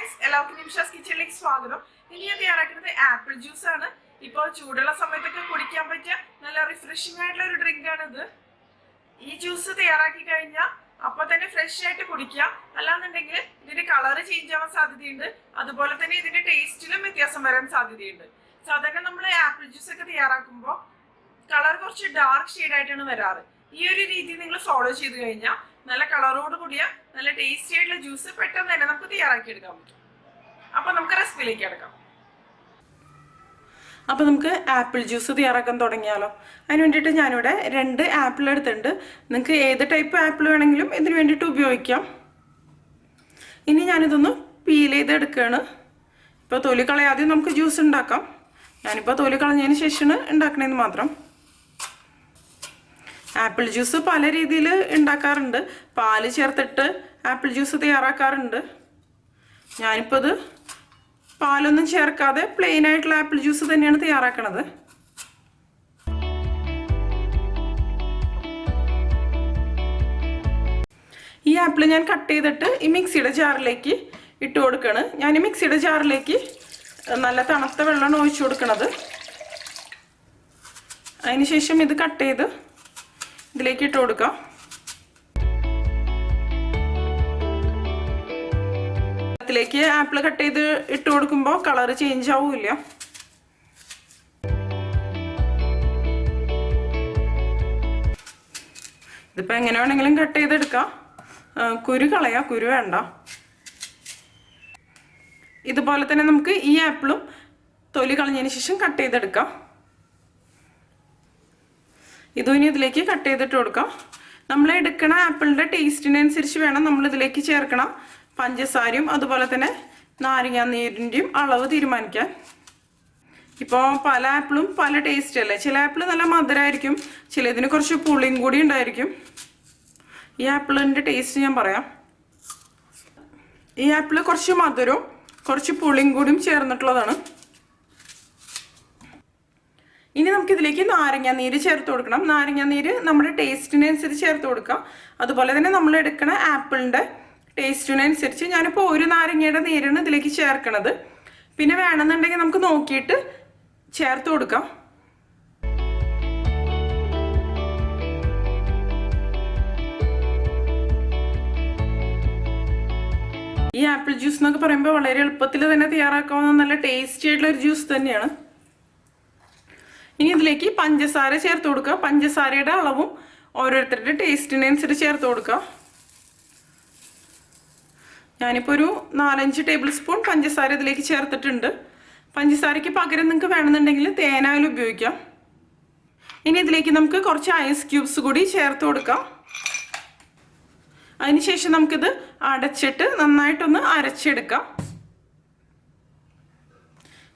Friends എല്ലാവർക്കും നിമിഷാസ് കിച്ചണിലേക്ക് സ്വാഗതം. ഇനി ഞാൻ തയ്യാറാക്കുന്നത് ആപ്പിൾ ജ്യൂസ് ആണ്. ഇപ്പോൾ ചൂടുള്ള സമയത്തൊക്കെ കുടിക്കാൻ പറ്റിയ നല്ല റിഫ്രഷിംഗ് ആയിട്ടുള്ള ഒരു ഡ്രിങ്ക് ആണ് ഇത്. ഈ ജ്യൂസ് തയ്യാറാക്കി കഴിഞ്ഞാൽ അപ്പൊ തന്നെ ഫ്രഷ് ആയിട്ട് കുടിക്കാം. അല്ലാന്നുണ്ടെങ്കിൽ ഇതിന്റെ കളർ ചേഞ്ച് ആവാൻ സാധ്യതയുണ്ട്. അതുപോലെ തന്നെ ഇതിന്റെ ടേസ്റ്റിലും വ്യത്യാസം വരാൻ സാധ്യതയുണ്ട്. സാധാരണ നമ്മൾ ആപ്പിൾ ജ്യൂസ് ഒക്കെ തയ്യാറാക്കുമ്പോൾ കളർ കുറച്ച് ഡാർക്ക് ഷെയ്ഡ് ആയിട്ടാണ് വരാറ്. ഈ ഒരു രീതി നിങ്ങൾ ഫോളോ ചെയ്ത് കഴിഞ്ഞാൽ നല്ല കളറോട് കൂടിയ നല്ല ടേസ്റ്റി ആയിട്ടുള്ള ജ്യൂസ് പെട്ടെന്ന് തന്നെ നമുക്ക് തയ്യാറാക്കി എടുക്കാൻ പറ്റും. അപ്പൊ നമുക്ക് റെസിപ്പിയിലേക്ക് എടുക്കാം അപ്പോൾ നമുക്ക് ആപ്പിൾ ജ്യൂസ് തയ്യാറാക്കാൻ തുടങ്ങിയാലോ? അതിന് വേണ്ടിയിട്ട് ഞാനിവിടെ രണ്ട് ആപ്പിൾ എടുത്തിട്ടുണ്ട്. നിങ്ങൾക്ക് ഏത് ടൈപ്പ് ആപ്പിൾ വേണമെങ്കിലും ഇതിന് വേണ്ടിയിട്ട് ഉപയോഗിക്കാം. ഇനി ഞാനിതൊന്ന് പീൽ ചെയ്ത് എടുക്കുകയാണ് ഇപ്പോൾ തൊലി കളയാതെ നമുക്ക് ജ്യൂസ് ഉണ്ടാക്കാം. ഞാനിപ്പോൾ തൊലി കളഞ്ഞതിന് ശേഷമാണ് ഉണ്ടാക്കണേന്ന് മാത്രം. ആപ്പിൾ ജ്യൂസ് പല രീതിയിൽ ഉണ്ടാക്കാറുണ്ട്. പാൽ ചേർത്തിട്ട് ആപ്പിൾ ജ്യൂസ് തയ്യാറാക്കാറുണ്ട്. ഞാനിപ്പോൾ ഇത് പാലൊന്നും ചേർക്കാതെ പ്ലെയിൻ ആയിട്ടുള്ള ആപ്പിൾ ജ്യൂസ് തന്നെയാണ് തയ്യാറാക്കണത്. ഈ ആപ്പിൾ ഞാൻ കട്ട് ചെയ്തിട്ട് ഈ മിക്സിയുടെ ജാറിലേക്ക് ഇട്ട് കൊടുക്കുകയാണ് ഞാൻ ഈ മിക്സിയുടെ ജാറിലേക്ക് നല്ല തണുത്ത വെള്ളമാണ് ഒഴിച്ചു കൊടുക്കണത്. അതിനുശേഷം ഇത് കട്ട് ചെയ്ത് ഇതിലേക്ക് ഇട്ട് കൊടുക്കാം. ത്തിലേക്ക് ആപ്പിൾ കട്ട് ചെയ്ത് ഇട്ട് കൊടുക്കുമ്പോൾ കളർ ചേഞ്ച് ആവൂല്ല. ഇതിപ്പോൾ എങ്ങനെ വേണമെങ്കിലും കട്ട് ചെയ്തെടുക്കാം. കുരു കളയാം കുരു വേണ്ട. ഇതുപോലെ തന്നെ നമുക്ക് ഈ ആപ്പിളും തൊലി കളഞ്ഞതിന് ശേഷം കട്ട് ചെയ്തെടുക്കാം. ഇതും ഇനി ഇതിലേക്ക് കട്ട് ചെയ്തിട്ട് കൊടുക്കാം. നമ്മൾ എടുക്കണ ആപ്പിളിന്റെ ടേസ്റ്റിനനുസരിച്ച് വേണം നമ്മൾ ഇതിലേക്ക് ചേർക്കണം. പഞ്ചസാരയും അതുപോലെ തന്നെ നാരങ്ങ നീരിന്റെയും അളവ് തീരുമാനിക്കാൻ. ഇപ്പോൾ പല ആപ്പിളും പല ടേസ്റ്റ് അല്ലേ? ചില ആപ്പിൾ നല്ല മധുരമായിരിക്കും ചിലതിന് കുറച്ച് പുളിയും കൂടി ഉണ്ടായിരിക്കും. ഈ ആപ്പിളിന്റെ ടേസ്റ്റ് ഞാൻ പറയാം. ഈ ആപ്പിൾ കുറച്ച് മധുരവും കുറച്ച് പുളിയും കൂടിയും ചേർന്നിട്ടുള്ളതാണ്. ഇനി നമുക്ക് ഇതിലേക്ക് നാരങ്ങ നീര് ചേർത്ത് കൊടുക്കണം. നാരങ്ങ നീര് നമ്മുടെ ടേസ്റ്റിനനുസരിച്ച് ചേർത്ത് കൊടുക്കാം. അതുപോലെ തന്നെ നമ്മൾ എടുക്കുന്ന ആപ്പിളിന്റെ ടേസ്റ്റിനനുസരിച്ച് ഞാനിപ്പോൾ ഒരു നാരങ്ങയുടെ നീരാണ് ഇതിലേക്ക് ചേർക്കണത്. പിന്നെ വേണമെന്നുണ്ടെങ്കിൽ നമുക്ക് നോക്കിയിട്ട് ചേർത്ത് കൊടുക്കാം. ഈ ആപ്പിൾ ജ്യൂസ് എന്നൊക്കെ പറയുമ്പോൾ വളരെ എളുപ്പത്തിൽ തന്നെ തയ്യാറാക്കാവുന്ന നല്ല ടേസ്റ്റി ആയിട്ടുള്ള ഒരു ജ്യൂസ് തന്നെയാണ്. ഇനി ഇതിലേക്ക് പഞ്ചസാര ചേർത്ത് കൊടുക്കുക. പഞ്ചസാരയുടെ അളവും ഓരോരുത്തരുടെ ടേസ്റ്റിനനുസരിച്ച് ചേർത്ത് കൊടുക്കുക. ഞാനിപ്പോൾ ഒരു നാലഞ്ച് ടേബിൾ സ്പൂൺ പഞ്ചസാര ഇതിലേക്ക് ചേർത്തിട്ടുണ്ട്. പഞ്ചസാരയ്ക്ക് പകരം നിങ്ങൾക്ക് വേണമെന്നുണ്ടെങ്കിൽ തേനായാലും ഉപയോഗിക്കാം. ഇനി ഇതിലേക്ക് നമുക്ക് കുറച്ച് ഐസ് ക്യൂബ്സ് കൂടി ചേർത്ത് കൊടുക്കാം. അതിനുശേഷം നമുക്കിത് അടച്ചിട്ട് നന്നായിട്ടൊന്ന് അരച്ചെടുക്കാം.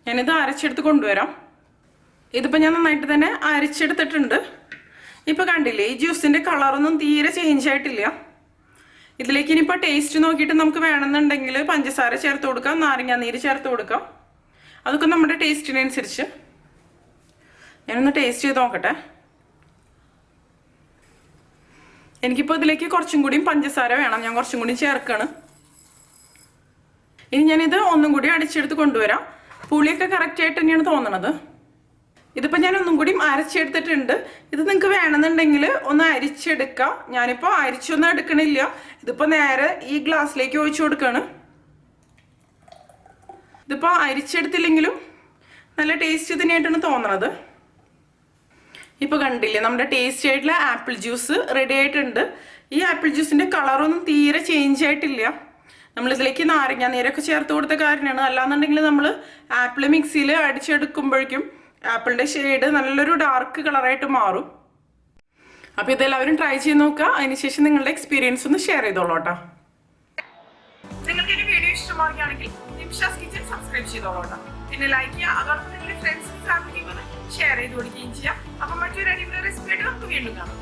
ഞാനിത് അരച്ചെടുത്ത് കൊണ്ടുവരാം. ഇതിപ്പോൾ ഞാൻ നന്നായിട്ട് തന്നെ അരച്ചെടുത്തിട്ടുണ്ട്. ഇപ്പോൾ കണ്ടില്ലേ ഈ ജ്യൂസിന്റെ കളറൊന്നും തീരെ ചേഞ്ച് ആയിട്ടില്ല. ഇതിലേക്ക് ഇനിയിപ്പോൾ ടേസ്റ്റ് നോക്കിയിട്ട് നമുക്ക് വേണമെന്നുണ്ടെങ്കിൽ പഞ്ചസാര ചേർത്ത് കൊടുക്കാം നാരങ്ങാനീര് ചേർത്ത് കൊടുക്കാം. അതൊക്കെ നമ്മുടെ ടേസ്റ്റിനനുസരിച്ച് ഞാനൊന്ന് ടേസ്റ്റ് ചെയ്ത് നോക്കട്ടെ. എനിക്കിപ്പോൾ ഇതിലേക്ക് കുറച്ചും കൂടിയും പഞ്ചസാര വേണം. ഞാൻ കുറച്ചും കൂടി ചേർക്കാണ്. ഇനി ഞാനിത് ഒന്നും കൂടി അടിച്ചെടുത്ത് കൊണ്ടുവരാം. പുളിയൊക്കെ കറക്റ്റായിട്ട് തന്നെയാണ് തോന്നണത്. ഇതിപ്പോൾ ഞാൻ ഒന്നും കൂടി അരച്ചെടുത്തിട്ടുണ്ട് ഇത് നിങ്ങൾക്ക് വേണമെന്നുണ്ടെങ്കിൽ ഒന്ന് അരിച്ചെടുക്കാം. ഞാനിപ്പോൾ അരിച്ചൊന്നും എടുക്കണില്ല. ഇതിപ്പോൾ നേരെ ഈ ഗ്ലാസ്സിലേക്ക് ഒഴിച്ചു കൊടുക്കുകയാണ് ഇതിപ്പോൾ അരിച്ചെടുത്തില്ലെങ്കിലും നല്ല ടേസ്റ്റ് തന്നെയായിട്ടാണ് തോന്നണത്. ഇപ്പോൾ കണ്ടില്ലേ നമ്മുടെ ടേസ്റ്റി ആയിട്ടുള്ള ആപ്പിൾ ജ്യൂസ് റെഡി ആയിട്ടുണ്ട്. ഈ ആപ്പിൾ ജ്യൂസിന്റെ കളറൊന്നും തീരെ ചേഞ്ച് ആയിട്ടില്ല. നമ്മളിതിലേക്ക് നാരങ്ങ നീരൊക്കെ ചേർത്ത് കൊടുത്ത കാരണമാണ്. അല്ലാന്നുണ്ടെങ്കിൽ നമ്മൾ ആപ്പിൾ മിക്സിയിൽ അടിച്ചെടുക്കുമ്പോഴേക്കും ആപ്പിളിന്റെ ഷെയ്ഡ് നല്ലൊരു ഡാർക്ക് കളറായിട്ട് മാറും. അപ്പോൾ ഇതെല്ലാവരും ട്രൈ ചെയ്ത് നോക്കുക. അതിനുശേഷം നിങ്ങളുടെ എക്സ്പീരിയൻസ് ഒന്ന് ഷെയർ ചെയ്തോളൂ നിങ്ങൾക്ക് ഈ വീഡിയോ ഇഷ്ടമാവുകയാണെങ്കിൽ നിമിഷാസ് കിച്ചൺ സബ്സ്ക്രൈബ് ചെയ്തോളൂ കേട്ടോ. പിന്നെ ലൈക്ക് ചെയ്യുക. അതോടൊപ്പം നിങ്ങളുടെ ഫ്രണ്ട്സും ഒന്ന് ഷെയർ ചെയ്ത് കൊടുക്കുകയും ചെയ്യാം. അപ്പം മറ്റൊരു അടിപൊളി റെസിപ്പി ആയിട്ട് നമുക്ക് വീണ്ടും കാണാം.